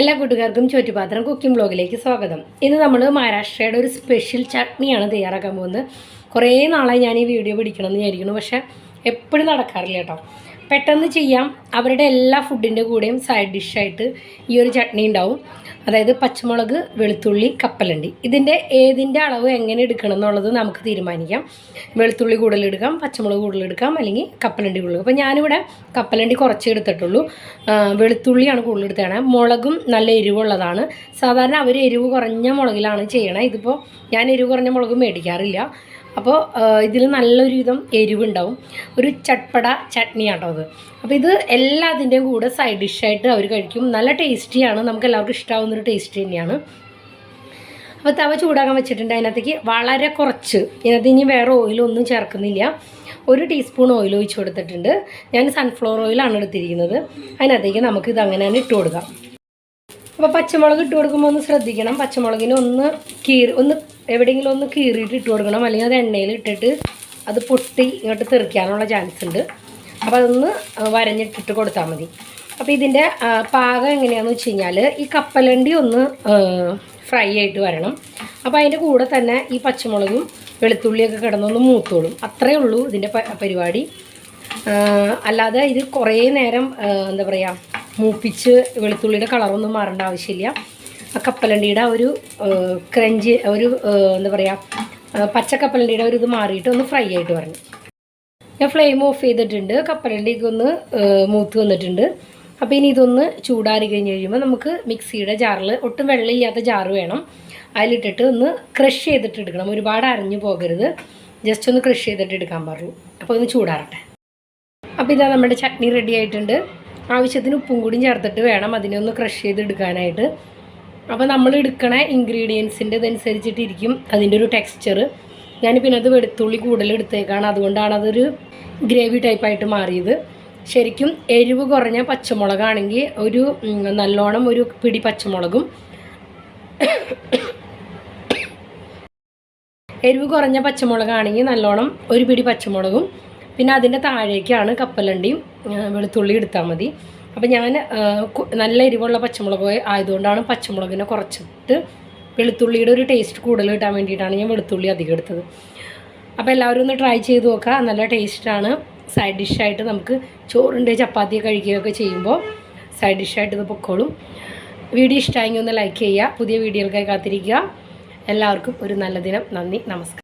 എല്ലാ കൂട്ടുകാർക്കും ചോറ്റുപാത്രം കുക്കിംഗ് ബ്ലോഗിലേക്ക് സ്വാഗതം. ഇന്ന് നമ്മൾ മഹാരാഷ്ട്രയുടെ ഒരു സ്പെഷ്യൽ ചട്നിയാണ് തയ്യാറാക്കാൻ പോകുന്നത്. കുറേ നാളായി ഞാൻ ഈ വീഡിയോ പിടിക്കണമെന്ന് വിചാരിക്കുന്നു. പക്ഷേ എപ്പോഴും നടക്കാറില്ല കേട്ടോ. പെട്ടെന്ന് ചെയ്യാം. അവരുടെ എല്ലാ ഫുഡിന്റെ കൂടെയും സൈഡ് ഡിഷായിട്ട് ഈ ഒരു ചട്നി ഉണ്ടാവും. അതായത് പച്ചമുളക് വെളുത്തുള്ളി കപ്പലണ്ടി. ഇതിന്റെ ഏതിന്റെ അളവ് എങ്ങനെ എടുക്കണം എന്നുള്ളത് നമുക്ക് തീരുമാനിക്കാം. വെളുത്തുള്ളി കൂടുതലെടുക്കാം പച്ചമുളക് കൂടുതലെടുക്കാം അല്ലെങ്കിൽ കപ്പലണ്ടി കൂടുതൽ അപ്പോൾ ഞാനിവിടെ കപ്പലണ്ടി കുറച്ച് എടുത്തിട്ടുള്ളൂ. വെളുത്തുള്ളിയാണ് കൂടുതൽ എടുത്തതാണ് മുളകും നല്ല എരിവുള്ളതാണ്. സാധാരണ അവർ എരിവ് കുറഞ്ഞ മുളകിലാണ് ചെയ്യണത് ഇതിപ്പോൾ ഞാൻ എരിവ് കുറഞ്ഞ മുളക് മേടിക്കാറില്ല. അപ്പോൾ ഇതിൽ നല്ലൊരു വിധം എരിവുണ്ടാവും. ഒരു ചട്പട ചട്നി ആട്ടോ അത്. അപ്പോൾ ഇത് എല്ലാത്തിന്റെയും കൂടെ സൈഡ് ഡിഷായിട്ട് അവർ കഴിക്കും. നല്ല ടേസ്റ്റിയാണ് നമുക്ക് എല്ലാവർക്കും ഇഷ്ടമാവുന്നൊരു ടേസ്റ്റ് തന്നെയാണ്. അപ്പോൾ തവ ചൂടാക്കാൻ വെച്ചിട്ടുണ്ട്. അതിനകത്തേക്ക് വളരെ കുറച്ച്. ഇതിനകത്ത് ഇനി വേറെ ഓയിലൊന്നും ചേർക്കുന്നില്ല. ഒരു ടീസ്പൂൺ ഓയിൽ ഒഴിച്ച് കൊടുത്തിട്ടുണ്ട്. ഞാൻ സൺഫ്ലവർ ഓയിലാണ് എടുത്തിരിക്കുന്നത്. അതിനകത്തേക്ക് നമുക്ക് ഇത് അങ്ങനെ തന്നെ ഇട്ട് കൊടുക്കാം. അപ്പോൾ പച്ചമുളക് ഇട്ട് കൊടുക്കുമ്പോൾ ഒന്ന് ശ്രദ്ധിക്കണം. പച്ചമുളകിന് ഒന്ന് കീറി ഒന്ന് എവിടെയെങ്കിലും ഒന്ന് കീറിയിട്ട് ഇട്ട് കൊടുക്കണം. അല്ലെങ്കിൽ അത് എണ്ണയിൽ ഇട്ടിട്ട് അത് പൊട്ടി ഇങ്ങോട്ട് തെറിക്കാനുള്ള ചാൻസ് ഉണ്ട്. അപ്പോൾ അതൊന്ന് വരഞ്ഞിട്ടിട്ട് കൊടുത്താൽ മതി. അപ്പോൾ ഇതിന്റെ പാകം എങ്ങനെയാണെന്ന് വെച്ച് കഴിഞ്ഞാൽ ഈ കപ്പലണ്ടി ഒന്ന് ഫ്രൈ ആയിട്ട് വരണം. അപ്പോൾ അതിന്റെ കൂടെ തന്നെ ഈ പച്ചമുളകും വെളുത്തുള്ളിയൊക്കെ കിടന്നൊന്ന് മൂത്തോളും. അത്രയേ ഉള്ളൂ ഇതിന്റെ പരിപാടി. അല്ലാതെ ഇത് കുറേ നേരം എന്താ പറയുക മൂപ്പിച്ച് വെളുത്തുള്ളിയുടെ കളറൊന്നും മാറേണ്ട ആവശ്യമില്ല. ആ കപ്പലണ്ടിയുടെ ഒരു ക്രഞ്ച് ഒരു എന്താ പറയുക പച്ചക്കപ്പലണ്ടിയുടെ പച്ച കപ്പലണ്ടിയുടെ ഒരു ഇത് മാറിയിട്ട് ഒന്ന് ഫ്രൈ ആയിട്ട് പറഞ്ഞു ഞാൻ ഫ്ലെയിം ഓഫ് ചെയ്തിട്ടുണ്ട്. കപ്പലണ്ടിക്ക് ഒന്ന് മൂത്ത് വന്നിട്ടുണ്ട്. അപ്പോൾ ഇനി ഇതൊന്ന് ചൂടാറി കഴിഞ്ഞ് കഴിയുമ്പോൾ നമുക്ക് മിക്സിയുടെ ജാറിൽ ഒട്ടും വെള്ളമില്ലാത്ത ജാറ് വേണം. അതിലിട്ടിട്ട് ഒന്ന് ക്രഷ് ചെയ്തിട്ട് എടുക്കണം. ഒരുപാട് അരഞ്ഞു പോകരുത്. ജസ്റ്റ് ഒന്ന് ക്രഷ് ചെയ്തിട്ട് എടുക്കാൻ പാടുള്ളൂ. അപ്പോൾ ഒന്ന് ചൂടാറട്ടെ. അപ്പോൾ ഇതാ നമ്മുടെ ചട്നി റെഡി ആയിട്ടുണ്ട്. ആവശ്യത്തിന് ഉപ്പും കൂടി ചേർത്തിട്ട് വേണം അതിനെ ഒന്ന് ക്രഷ് ചെയ്ത് എടുക്കാനായിട്ട് അപ്പോൾ നമ്മൾ എടുക്കണ ഇൻഗ്രീഡിയൻസിന്റെ ഇതനുസരിച്ചിട്ടിരിക്കും അതിന്റെ ഒരു ടെക്സ്ചർ ഞാൻ പിന്നെ അത് വെളുത്തുള്ളി കൂടുതൽ എടുത്തേക്കാണ്. അതുകൊണ്ടാണ് അതൊരു ഗ്രേവി ടൈപ്പായിട്ട് മാറിയത്. ശരിക്കും എരിവ് കുറഞ്ഞ പച്ചമുളകാണെങ്കിൽ ഒരു നല്ലോണം ഒരു പിടി പച്ചമുളകും. എരിവ് കുറഞ്ഞ പച്ചമുളകാണെങ്കിൽ നല്ലോണം ഒരു പിടി പച്ചമുളകും. പിന്നെ അതിന്റെ താഴേക്കാണ് കപ്പലണ്ടിയും. വെളുത്തുള്ളി എടുത്താൽ മതി. അപ്പോൾ ഞാൻ നല്ല എരിവുള്ള പച്ചമുളക് ആയതുകൊണ്ടാണ് പച്ചമുളകിനെ കുറച്ചിട്ട് വെളുത്തുള്ളിയുടെ ഒരു ടേസ്റ്റ് കൂടുതൽ കിട്ടാൻ വേണ്ടിയിട്ടാണ് ഞാൻ വെളുത്തുള്ളി അധികം എടുത്തത്. അപ്പോൾ എല്ലാവരും ഒന്ന് ട്രൈ ചെയ്ത് നോക്കുക. നല്ല ടേസ്റ്റാണ് സൈഡ് ഡിഷായിട്ട് നമുക്ക് ചോറിന്റെ ചപ്പാത്തി കഴിക്കുകയൊക്കെ ചെയ്യുമ്പോൾ സൈഡ് ഡിഷായിട്ട് ഇത് പൊക്കോളും. വീഡിയോ ഇഷ്ടമായെങ്കിൽ ഒന്ന് ലൈക്ക് ചെയ്യുക. പുതിയ വീഡിയോകൾക്കായി കാത്തിരിക്കുക. എല്ലാവർക്കും ഒരു നല്ല ദിനം. നന്ദി. നമസ്കാരം.